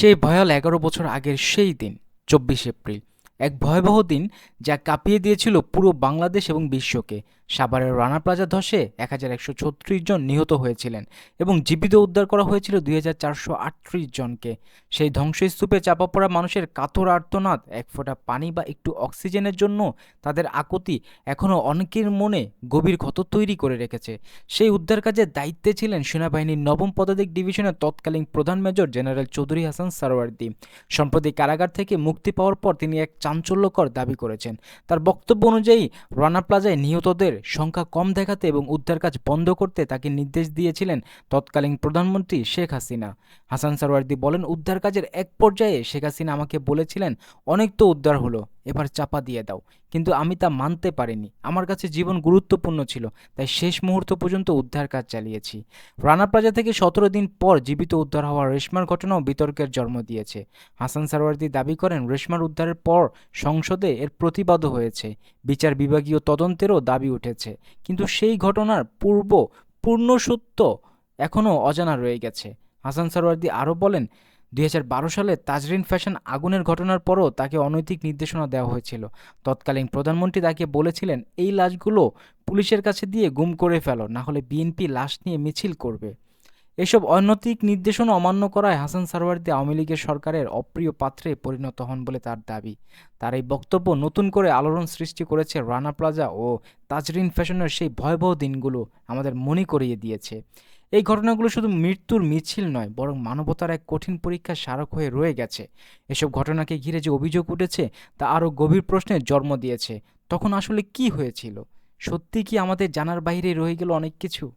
সেই ভয়াল এগারো বছর আগের সেই দিন, চব্বিশ এপ্রিল। এক ভয়াবহ দিন যা কাঁপিয়ে দিয়েছিল পুরো বাংলাদেশ এবং বিশ্বকে। সাভারের রানা প্লাজা ধসে এক হাজার একশো ছত্রিশ জন নিহত হয়েছিলেন এবং জীবিত উদ্ধার করা হয়েছিল দুই হাজার চারশো আটত্রিশ জনকে। সেই ধ্বংসস্তূপে চাপা পড়া মানুষের কাতর আর্তনাদ, এক ফোঁটা পানি বা একটু অক্সিজেনের জন্য তাদের আকুতি এখনও অনেকের মনে গভীর ক্ষত তৈরি করে রেখেছে। সেই উদ্ধার কাজের দায়িত্বে ছিলেন সেনাবাহিনীর নবম পদাতিক ডিভিশনের তৎকালীন প্রধান মেজর জেনারেল চৌধুরী হাসান সারোয়ার্দি সম্প্রতি কারাগার থেকে মুক্তি পাওয়ার পর তিনি এক চাঞ্চল্যকর দাবি করেছেন। তার বক্তব্য অনুযায়ী রানা প্লাজায় নিহতদের সংখ্যা কম দেখাতে এবং উদ্ধার কাজ বন্ধ করতে তাকে নির্দেশ দিয়েছিলেন তৎকালীন প্রধানমন্ত্রী শেখ হাসিনা। হাসান সারোয়ার্দি বলেন, উদ্ধার কাজের এক পর্যায়ে শেখ হাসিনা আমাকে বলেছিলেন, অনেক তো উদ্ধার হলো। এবার চাপা দিয়ে দাও। কিন্তু আমি তা মানতে পারিনি। আমার কাছে জীবন গুরুত্বপূর্ণ ছিল, তাই শেষ মুহূর্ত পর্যন্ত উদ্ধার কাজ চালিয়েছি। রানা প্লাজা থেকে সতেরো দিন পর জীবিত উদ্ধার হওয়া রেশমার ঘটনাও বিতর্কের জন্ম দিয়েছে। হাসান সারওয়ার্দি দাবি করেন, রেশমার উদ্ধারের পর সংসদে এর প্রতিবাদও হয়েছে। বিচার বিভাগীয় তদন্তেরও দাবি উঠেছে। কিন্তু সেই ঘটনার পূর্ব পূর্ণ সত্য এখনও অজানা রয়ে গেছে। হাসান সারওয়ার্দি আরও বলেন দুই হাজার বারো সালে তাজরিন ফ্যাশন আগুনের ঘটনার পরও তাকে অনৈতিক নির্দেশনা দেওয়া হয়েছিল। তৎকালীন প্রধানমন্ত্রী তাকে বলেছিলেন, এই লাশগুলো পুলিশের কাছে দিয়ে গুম করে ফেলো না হলে বিএনপি লাশ নিয়ে মিছিল করবে। এসব অনৈতিক নির্দেশনা অমান্য করায় হাসান সারওয়ার্দি আওয়ামী লীগের সরকারের অপ্রিয় পাত্রে পরিণত হন বলে তার দাবি। তার এই বক্তব্য নতুন করে আলোড়ন সৃষ্টি করেছে রানা প্লাজা ও তাজরিন ফ্যাশনের সেই ভয়াবহ দিনগুলো আমাদের মনে করিয়ে দিয়েছে। এই ঘটনাগুলো শুধু মৃত্যুর মিছিল নয়, বরং মানবতার এক কঠিন পরীক্ষার স্মারক হয়ে রয়ে গেছে। এসব ঘটনাকে ঘিরে যে অভিযোগ উঠেছে, তা আরও গভীর প্রশ্নের জন্ম দিয়েছে। তখন আসলে কি হয়েছিল? সত্যি কি আমাদের জানার বাইরে রয়ে গেল অনেক কিছু?